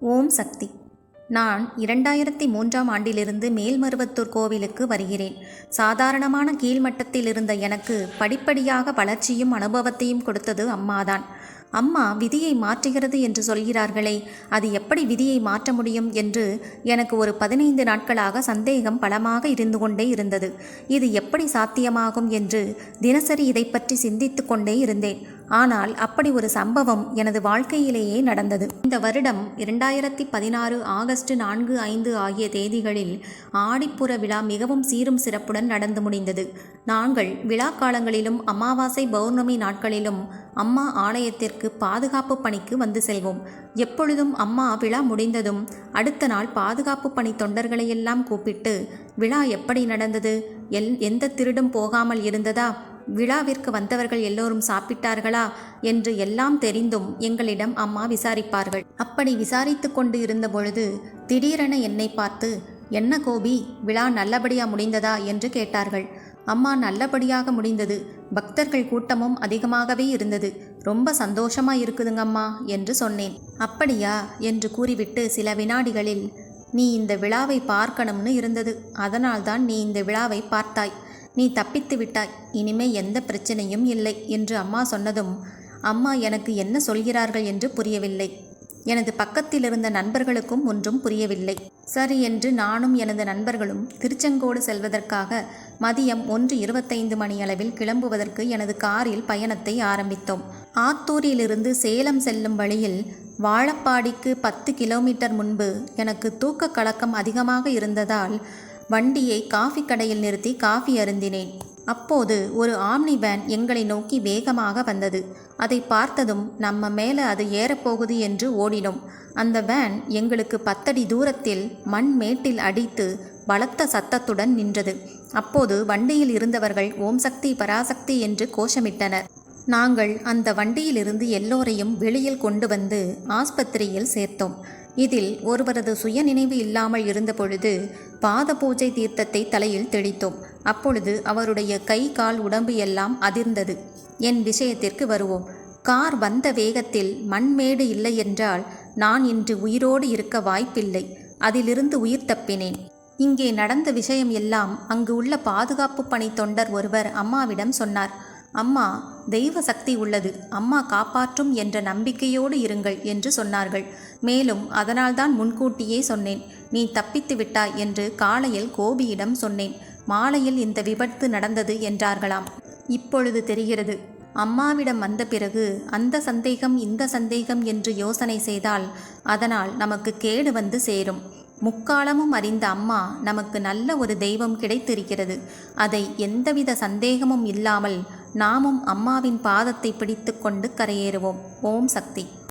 ஓம் சக்தி. நான் இரண்டாயிரத்தி மூன்றாம் ஆண்டிலிருந்து மேல்மருவத்தூர் கோவிலுக்கு வருகிறேன். சாதாரணமான கீழ்மட்டத்தில் இருந்த எனக்கு படிப்படியாக வளர்ச்சியும் அனுபவத்தையும் கொடுத்தது அம்மாதான். அம்மா விதியை மாற்றுகிறது என்று சொல்கிறார்களே அது எப்படி விதியை மாற்ற முடியும் என்று எனக்கு ஒரு பதினைந்து நாட்களாக சந்தேகம் பலமாக இருந்து கொண்டே இருந்தது. இது எப்படி சாத்தியமாகும் என்று தினசரி இதை பற்றி சிந்தித்து கொண்டே இருந்தேன். ஆனால் அப்படி ஒரு சம்பவம் எனது வாழ்க்கையிலேயே நடந்தது. இந்த வருடம் இரண்டாயிரத்தி பதினாறு ஆகஸ்ட் நான்கு ஐந்து ஆகிய தேதிகளில் ஆடிப்புற விழா மிகவும் சீரும் சிறப்புடன் நடந்து முடிந்தது. நாங்கள் விழா காலங்களிலும் அமாவாசை பௌர்ணமி நாட்களிலும் அம்மா ஆலயத்திற்கு பாதுகாப்பு பணிக்கு வந்து செல்வோம். எப்பொழுதும் அம்மா விழா முடிந்ததும் அடுத்த நாள் பாதுகாப்பு பணி தொண்டர்களையெல்லாம் கூப்பிட்டு விழா எப்படி நடந்தது? எல் எந்த திருடும் போகாமல் இருந்ததா? விழாவிற்கு வந்தவர்கள் எல்லோரும் சாப்பிட்டார்களா என்று எல்லாம் தெரிந்தும் எங்களிடம் அம்மா விசாரிப்பார்கள். அப்படி விசாரித்து கொண்டு இருந்த பொழுது திடீரென என்னை பார்த்து என்ன கோபி விழா நல்லபடியா முடிந்ததா? என்று கேட்டார்கள். அம்மா நல்லபடியாக முடிந்தது. பக்தர்கள் கூட்டமும் அதிகமாகவே இருந்தது. ரொம்ப சந்தோஷமா இருக்குதுங்கம்மா என்று சொன்னேன். அப்படியா? என்று கூறிவிட்டு சில வினாடிகளில் நீ இந்த விழாவை பார்க்கணும்னு இருந்தது. அதனால்தான் நீ இந்த விழாவை பார்த்தாய். நீ தப்பித்து விட்டாய். இனிமே எந்த பிரச்சனையும் இல்லை என்று அம்மா சொன்னதும் அம்மா எனக்கு என்ன சொல்கிறார்கள் என்று புரியவில்லை. எனது பக்கத்தில் இருந்த நண்பர்களுக்கும் ஒன்றும் புரியவில்லை. சரி என்று நானும் எனது நண்பர்களும் திருச்செங்கோடு செல்வதற்காக மதியம் ஒன்று இருபத்தைந்து மணியளவில் கிளம்புவதற்கு எனது காரில் பயணத்தை ஆரம்பித்தோம். ஆத்தூரிலிருந்து சேலம் செல்லும் வழியில் வாழப்பாடிக்கு பத்து கிலோமீட்டர் முன்பு எனக்கு தூக்க கலக்கம் அதிகமாக இருந்ததால் வண்டியை காஃபி கடையில் நிறுத்தி காஃபி அருந்தினேன். அப்போது ஒரு ஆம்னி வேன் எங்களை நோக்கி வேகமாக வந்தது. அதை பார்த்ததும் நம்ம மேலே அது ஏறப்போகுது என்று ஓடினோம். அந்த வேன் எங்களுக்கு பத்தடி தூரத்தில் மண் மேட்டில் அடித்து பலத்த சத்தத்துடன் நின்றது. அப்போது வண்டியில் இருந்தவர்கள் ஓம் சக்தி பராசக்தி என்று கோஷமிட்டனர். நாங்கள் அந்த வண்டியிலிருந்து எல்லோரையும் வெளியில் கொண்டு வந்து ஆஸ்பத்திரியில் சேர்த்தோம். இதில் ஒருவரது சுயநினைவு இல்லாமல் இருந்தபொழுது பாத பூஜை தீர்த்தத்தை தலையில் தெளித்தோம். அப்பொழுது அவருடைய கை கால் உடம்பு எல்லாம் அதிர்ந்தது. என் விஷயத்திற்கு வருவோம். கார் வந்த வேகத்தில் மண்மேடு இல்லை என்றால் நான் இன்று உயிரோடு இருக்க வாய்ப்பில்லை. அதிலிருந்து உயிர் தப்பினேன். இங்கே நடந்த விஷயம் எல்லாம் அங்கு உள்ள பாதுகாப்பு பணி தொண்டர் ஒருவர் அம்மாவிடம் சொன்னார். அம்மா தெய்வ சக்தி உள்ளது. அம்மா காப்பாற்றும் என்ற நம்பிக்கையோடு இருங்கள் என்று சொன்னார்கள். மேலும் அதனால்தான் முன்கூட்டியே சொன்னேன். நீ தப்பித்து விட்டாய் என்று காலையில் கோபியிடம் சொன்னேன். மாலையில் இந்த விபத்து நடந்தது என்றார்களாம். இப்பொழுது தெரிகிறது. அம்மாவிடம் வந்த பிறகு அந்த சந்தேகம் இந்த சந்தேகம் என்று யோசனை செய்தால் அதனால் நமக்கு கேடு வந்து சேரும். முக்காலமும் அறிந்த அம்மா நமக்கு நல்ல ஒரு தெய்வம் கிடைத்திருக்கிறது. அதை எந்தவித சந்தேகமும் இல்லாமல் நாமும் அம்மாவின் பாதத்தை பிடித்து கொண்டு கரையேறுவோம். ஓம் சக்தி.